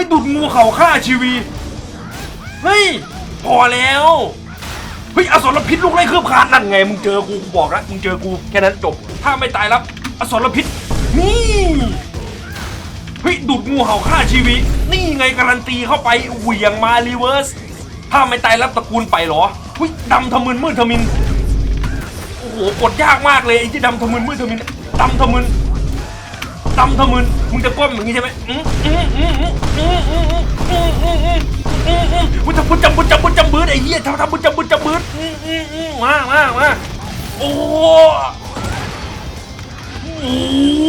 ฮ้ยดูดงูเห่าฆ่าชีวีเฮ้ยพอแล้วเฮ้ยอสรพิษลูกไล่เครือบคานนั่นไงมึงเจอกูกูบอกแล้วมึงเจอกูแค่นั้นจบ ถ้าไม่ตายรับอสรพิษนี่เฮ้ยดูดงูเห่าฆ่าชีวีนี่ไงการันตีเข้าไปเหวี่ยงมารีเวิร์สถ้าไม่ตายรับตระกูลไปเหรอเฮ้ยดำทะมึนมืดทะมินโอ้โหกดยากมากเลยไอ้ที่ดำทะมึนมืดทะมินดำทะมึน ซ้ำท่มึนมึงจะก้มอย่างนี้ใช่ไหมมึงจะบุญจำบุญจำบุญจำบืดไอ้เหี้ยทำทำบุญจำบุญจำบืดมามามาโอ้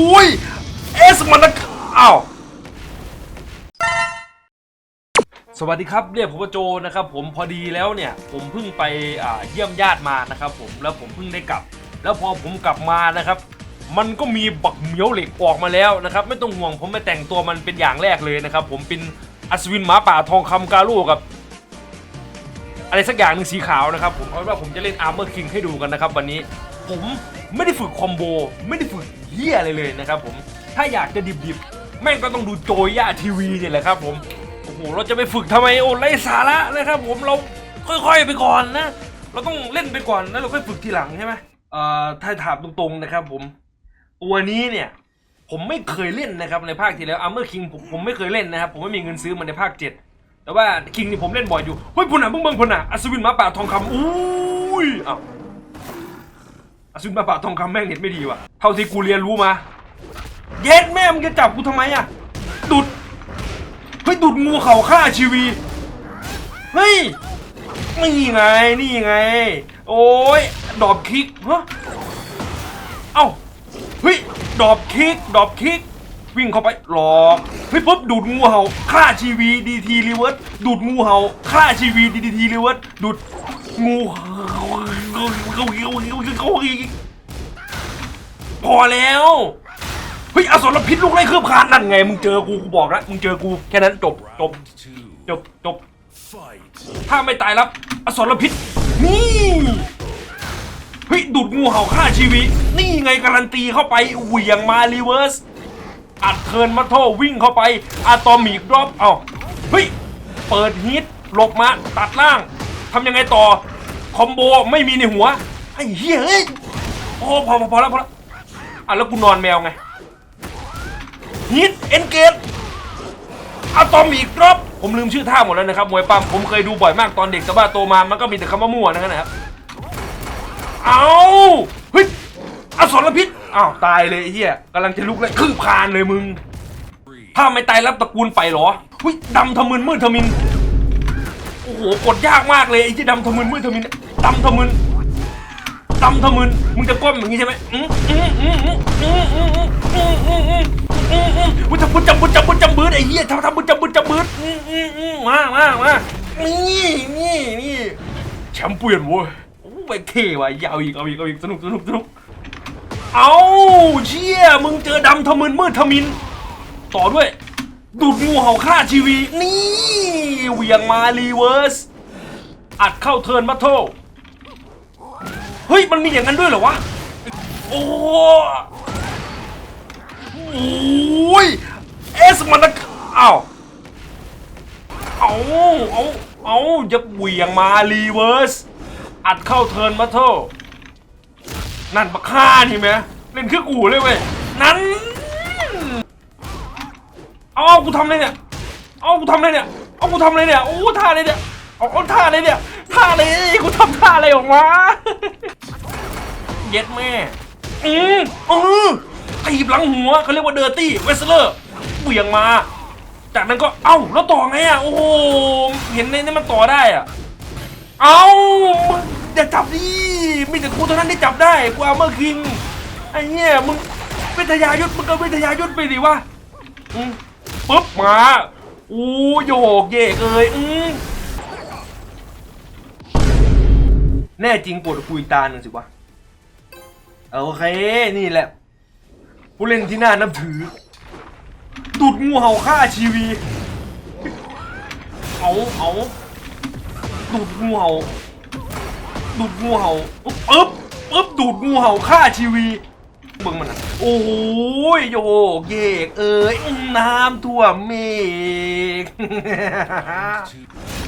โยเอสมันนะอ้าวสวัสดีครับเรียกผมโจนะครับผมพอดีแล้วเนี่ยผมเพิ่งไปเยี่ยมญาติมานะครับผมแล้วผมเพิ่งได้กลับ แล้วพอผมกลับมานะครับ มันก็มีบักเหมียวเหล็กออกมาแล้วนะครับ ไม่ต้องห่วงผมไปแต่งตัวมันเป็นอย่างแรกเลยนะครับ ผมเป็นอัศวินหมาป่าทองคำกาลูกับ อะไรสักอย่างหนึ่งสีขาวนะครับ ผมเอาว่าผมจะเล่นอาร์เมอร์คิงให้ดูกันนะครับ วันนี้ผมไม่ได้ฝึกคอมโบไม่ได้ฝึกเฮียอะไรเลยนะครับ ผมถ้าอยากจะดิบๆแม่งก็ต้องดูโจย่าทีวีเนี่ยแหละครับ ผมโอ้โหเราจะไปฝึกทำไมโอ้ไรสาระนะครับ ผมเราค่อยๆไปก่อนนะ เราต้องเล่นไปก่อนแล้วเราค่อยฝึกทีหลังใช่ไหมเอ่อถ้าถามตรงๆนะครับ ผม ตัวนี้เนี่ย ผมไม่เคยเล่นนะครับในภาคที่แล้วอาร์เมอร์คิงผมผมไม่เคยเล่นนะครับ ผมไม่มีเงินซื้อมันในภาคเจ็ดแต่ว่าคิงนี่ผมเล่นบ่อยอยู่เฮ้ยพุ่นอะมึงเบิ่งพุ่นอะอัศวินหมาป่าทองคำอุ้ยอ้าวอัศวินหมาป่าทองคำแม่งเน็ตไม่ดีว่ะเท่าที่กูเรียนรู้มาเย็ดแม่มึงจะจับกูทำไมอะดุดเฮ้ยดุดงูเห่าฆ่าชีวีเฮ้ยนี่ไงนี่ไง โอ้ยดอบคิกฮะเอ้า เฮ้ยดอบคิกดอบคิก วิ่งเข้าไปหลอกเฮ้ยปุ๊บดูดงูเห่าฆ่าชีวีดีทีรีเวิร์สดูดงูเห่าฆ่าชีวีดีทีรีเวิร์สดูดงูพอแล้วเฮ้ยอสรพิษลูกไล่เครือบคลานนั่นไงมึงเจอกูกูบอกแล้วมึงเจอกูแค่นั้นจบจบจบจบถ้าไม่ตายรับอสรพิษนี่เฮ้ยดูดงูเห่าฆ่าชีวิต นี่ไงการันตีเข้าไปเหวี่ยงมารีเวิร์สอัดเทินมาโทวิ่งเข้าไปอะตอมิกดรอปเอาเฮ้ยเปิดฮิตหลบมาตัดล่างทำยังไงต่อ คอมโบไม่มีในหัวไอ้เฮ้ยโอ้พอพอพอแล้วพอแล้วอะแล้วกูนอนแมวไงฮิตเอนเกตอะตอมิกดรอปผมลืมชื่อท่าหมดแล้วนะครับมวยปั้มผมเคยดูบ่อยมากตอนเด็กแต่ว่าโตมามันก็มีแต่คำว่ามั่วนั่นนะครับ เอาเฮ้ยอสรพิษอ้าวตายเลยไอ้เฮียกำลังจะลุกเลยครึ่งพานเลยมึง ถ้าไม่ตายรับตระกูลไปเหรอเฮ้ยดำทะมึนมืดทะมินโอ้โหกดยากมากเลยไอ้ที่ดำทะมึนมืดทะมินดำทะมึนดำทะมึนมึงจะก้มอย่างนี้ใช่ไหมอืมอืมอืมอืมอืมอืมอืมอืมอืมอืมอืมบุญจำบุญจำบุญจำบุญจำบืดไอ้เหี้ยทำทำบุญจำบุญจำบืดอืมอืมอืมมามามานี่นี่นี่แชมเปี้ยนเว้ย ไปเท่ว่ะเอาอีกเอาอีกเอาอีกสนุกสนุกสนุกเอาเชี่ยมึงเจอดำทะมึนมืดทะมิน ต่อด้วย ดูดงูเห่าฆ่าชีวีนี่เหวียงมารีเวิร์สอัดเข้าเทิร์นบัตเทิลเฮ้ย มันมีอย่างนั้นด้วยเหรอวะ โอ้โอ้ยเอสมันนะอ้าวเอาเอาเอาจะเหวียงมารีเวิร์ส อัดเข้าเทิร์นบัตเทิลนั่นปะฆ่านี่ไหมเล่นเครื่องอู่เลยเว้ย นั้น เอาเอากูทำเลยเนี่ย เอากูทำเลยเนี่ย เอากูทำเลยเนี่ย โอ้ท่าเลยเนี่ย เอาเอาท่าเลยเนี่ย ท่าเลยกูทำท่าอะไรออกมา เย็ดแม่ อืมเออตีบหลังหัวเขาเรียกว่าเดอร์ตี้เวสเลอร์เบี่ยงมา จากนั้นก็ เอ้า แล้วต่อไงอะ โอ้โห เห็นในนี่มันต่อได้อะ เอ้ามึงอย่าจับดิมีแต่กูเท่านั้นที่จับได้กูเอาเมอร์คิงไอ้เหี้ยมึงวิทยายุทธมึงก็วิทยายุทธไปดิวะอืมปุ๊บมาอู้โยกเยกเอ้ยอืมแน่จริงปวดคุยตาหนึ่งสิวะโอเคนี่แหละ ผู้เล่นที่น่านับถือดูดงูเห่าฆ่าชีวีเอาเอาดูดงูเห่าดูดงูเห่าปุ๊บ ปุ๊บดูดงูเห่าฆ่าชีวีเบิ่งมันอะโอ้ยโยกเยกเอ้ยน้ำท่วมเมฆก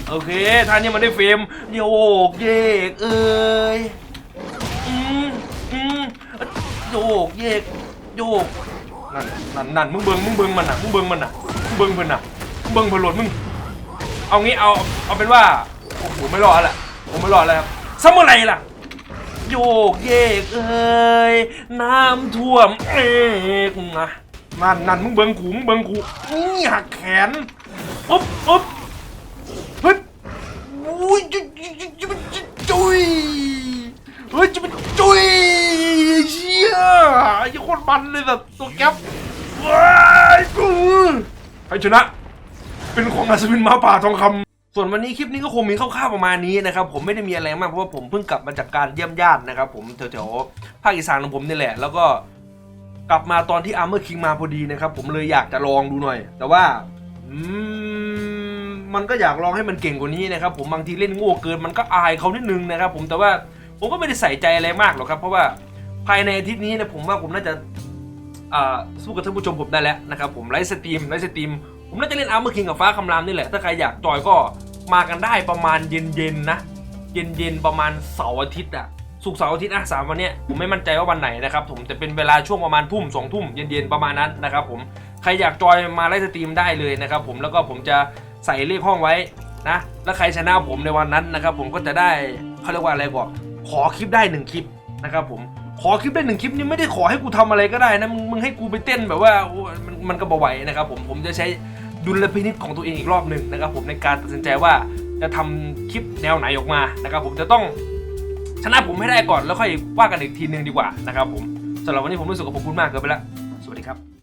โอเคท่านี้มันได้เฟรมโยกเยกเอ้ยอืมอืมโยกเยกโยกนั่นนั่นนั่นมึงเบิงมึงเบิงมันอะมึงเบิงมันอะมึงเบิงเพิ่นอะมึงเบิงเพิ่นโหลดมึงเอางี้เอาเอาเป็นว่าโอ้โหไม่รอดล้วผมไม่รอดแล้วครับซะเมื่อไรล่ะ โยกเยกเอ้ยน้ำท่วมเอกนะนั่นนั่นมึงเบิงกูมึงเบิงกูนี่หักแขนปุ๊บปุ๊บปึ๊บอุ้ยจุยจุยจุยจุยจุยเฮ้ยจะเป็นจุยเชี่ยไอ้โคตรมันเลยแบบตัวแก๊ปว้ายกูใครชนะ เป็นของอัศวินมาป่าทองคำ ส่วนวันนี้คลิปนี้ก็คงมีคร่าวๆประมาณนี้นะครับผมไม่ได้มีอะไรมากเพราะว่าผมเพิ่งกลับมาจากการเยี่ยมญาตินะครับผมแถวๆภาคอีสานของผมนี่แหละ แล้วก็กลับมาตอนที่อาร์เมอร์คิงมาพอดีนะครับผมเลยอยากจะลองดูหน่อย แต่ว่าอืมมันก็อยากลองให้มันเก่งกว่านี้นะครับผมบางทีเล่นโง่เกินมันก็อายเขานิดนึงนะครับผมแต่ว่าผมก็ไม่ได้ใส่ใจอะไรมากหรอกครับ เพราะว่าภายในอาทิตย์นี้นะผมว่าผมน่าจะสู้กับท่านผู้ชมผมได้แล้วนะครับผมไลฟ์สตรีมไลฟ์สตรีม ผมน่าจะเล่นอาร์เมอร์คิงกับฟ้าคำรามนี่แหละ ถ้าใครอยากจอยก็มากันได้ประมาณเย็นๆนะ เย็นๆประมาณเสาร์อาทิตย์อะสุกเสาร์อาทิตย์อะสามวันเนี้ยผมไม่มั่นใจว่าวันไหนนะครับผมจะเป็นเวลาช่วงประมาณทุ่มสองทุ่มเย็นๆประมาณนั้นนะครับผมใครอยากจอยมาไลฟ์สตรีมได้เลยนะครับผมแล้วก็ผมจะใส่เลขห้องไว้นะแล้วใครชนะผมในวันนั้นนะครับผมก็จะได้เขาเรียกว่าอะไรก่อนขอคลิปได้หนึ่งคลิปนะครับผม ขอคลิปได้หนึ่งคลิปนี่ไม่ได้ขอให้กูทำอะไรก็ได้นะมึงมึงให้กูไปเต้นแบบว่ามันมันก็บ่ไหวนะครับผมผมจะใช้ดุลพินิจของตัวเองอีกรอบหนึ่งนะครับผมในการตัดสินใจว่าจะทำคลิปแนวไหนออกมานะครับผมจะต้องชนะผมให้ได้ก่อนแล้วค่อยว่ากันอีกทีหนึ่งดีกว่านะครับผมสำหรับวันนี้ผมรู้สึกกับผมพูดมากเกินไปแล้วสวัสดีครับ